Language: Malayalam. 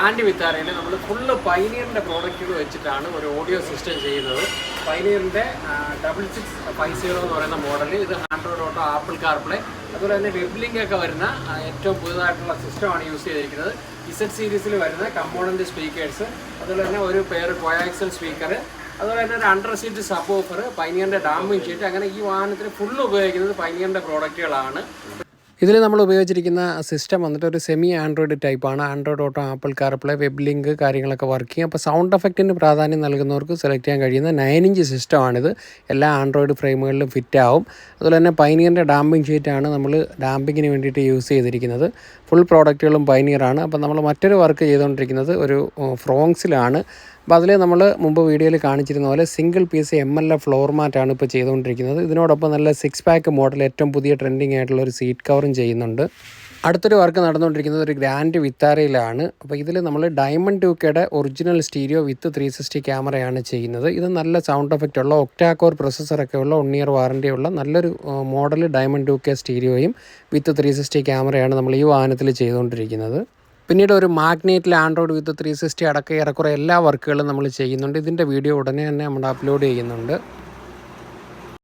ആൻഡ് വിത്താരയിൽ നമ്മൾ ഫുള്ള് പൈനിയറിന്റെ പ്രോഡക്റ്റുകൾ വെച്ചിട്ടാണ് ഒരു ഓഡിയോ സിസ്റ്റം ചെയ്യുന്നത്. പൈനിയറിന്റെ ഡബിൾ സിക്സ് ഫൈവ് സീറോ എന്ന് പറയുന്ന മോഡൽ ഇത് ആൻഡ്രോയിഡ് ഓട്ടോ ആപ്പിൾ കാർപ്ലേ അതുപോലെ തന്നെ വെബ് ലിങ്ക് ഒക്കെ വരുന്ന ഏറ്റവും പുതുതായിട്ടുള്ള സിസ്റ്റമാണ് യൂസ് ചെയ്തിരിക്കുന്നത്. ഇസെറ്റ് സീരീസിൽ വരുന്ന കമ്പോണന്റ് സ്പീക്കേഴ്സ് അതുപോലെ തന്നെ ഒരു പെയർ കോയാക്സൽ സ്പീക്കർ അതുപോലെ തന്നെ ഒരു അണ്ടർ സീറ്റ് സബ് ഓഫർ പൈനിയറിന്റെ ഡാമിങ് ഷീറ്റ് അങ്ങനെ ഈ വാഹനത്തിന് ഫുള്ള് ഉപയോഗിക്കുന്നത് പൈനിയറിന്റെ പ്രോഡക്റ്റുകളാണ് ഇതിൽ നമ്മൾ ഉപയോഗിച്ചിരിക്കുന്ന സിസ്റ്റം വന്നിട്ട് ഒരു സെമി ആൻഡ്രോയിഡ് ടൈപ്പാണ് android auto Apple CarPlay web link കാര്യങ്ങളൊക്കെ വർക്ക് ചെയ്യും. അപ്പോൾ സൗണ്ട് എഫക്റ്റിന് പ്രാധാന്യം നൽകുന്നവർക്ക് സെലക്ട് ചെയ്യാൻ കഴിയുന്ന നയൻ ഇഞ്ച് സിസ്റ്റമാണിത് എല്ലാ ആൻഡ്രോയിഡ് ഫ്രെയിമുകളിലും ഫിറ്റ് ആവും. അതുപോലെ തന്നെ പൈനിയറിന്റെ ഡാമ്പിംഗ് ഷീറ്റാണ് നമ്മൾ ഡാമ്പിങ്ങിന് വേണ്ടിയിട്ട് യൂസ് ചെയ്തിരിക്കുന്നത്. ഫുൾ പ്രോഡക്റ്റുകളും പൈനിയറാണ് അപ്പോൾ നമ്മൾ മറ്റൊരു വർക്ക് ചെയ്തുകൊണ്ടിരിക്കുന്നത് ഒരു ഫ്രോങ്സിലാണ് അപ്പോൾ അതിൽ നമ്മൾ മുമ്പ് വീഡിയോയിൽ കാണിച്ചിരുന്ന പോലെ single piece M L A floor മാറ്റാണ് ഇപ്പോൾ ചെയ്തുകൊണ്ടിരിക്കുന്നത്. ഇതിനോടൊപ്പം നല്ല സിക്സ് പാക്ക് മോഡൽ ഏറ്റവും പുതിയ ട്രെൻഡിങ് ആയിട്ടുള്ള ഒരു സീറ്റ് കവറും ചെയ്യുന്നുണ്ട്. അടുത്തൊരു വർക്ക് നടന്നുകൊണ്ടിരിക്കുന്നത് ഒരു ഗ്രാൻഡ് വിത്താരയിലാണ് അപ്പോൾ ഇതിൽ നമ്മൾ diamond ടൂക്കയുടെ original stereo with three sixty ക്യാമറയാണ് ചെയ്യുന്നത്. ഇത് നല്ല സൗണ്ട് എഫക്റ്റ് ഉള്ള ഒക്ടാക്കോർ പ്രൊസസ്സറൊക്കെ ഉള്ള വൺ ഇയർ വാറന്റി ഉള്ള നല്ലൊരു മോഡൽ ഡയമണ്ട് ടൂക്കെ സ്റ്റീരിയോയും വിത്ത് ത്രീ സിക്സ്റ്റി ക്യാമറയാണ് നമ്മൾ ഈ വാഹനത്തിൽ ചെയ്തുകൊണ്ടിരിക്കുന്നത്. പിന്നീട് ഒരു മാഗ്നേറ്റിൽ ആൻഡ്രോയിഡ് വിത്ത് ത്രീ സിക്സ്റ്റി അടക്കം ഏറെക്കുറെ എല്ലാ വർക്കുകളും നമ്മൾ ചെയ്യുന്നുണ്ട്. ഇതിന്റെ വീഡിയോ ഉടനെ തന്നെ നമ്മൾ അപ്ലോഡ് ചെയ്യുന്നുണ്ട്.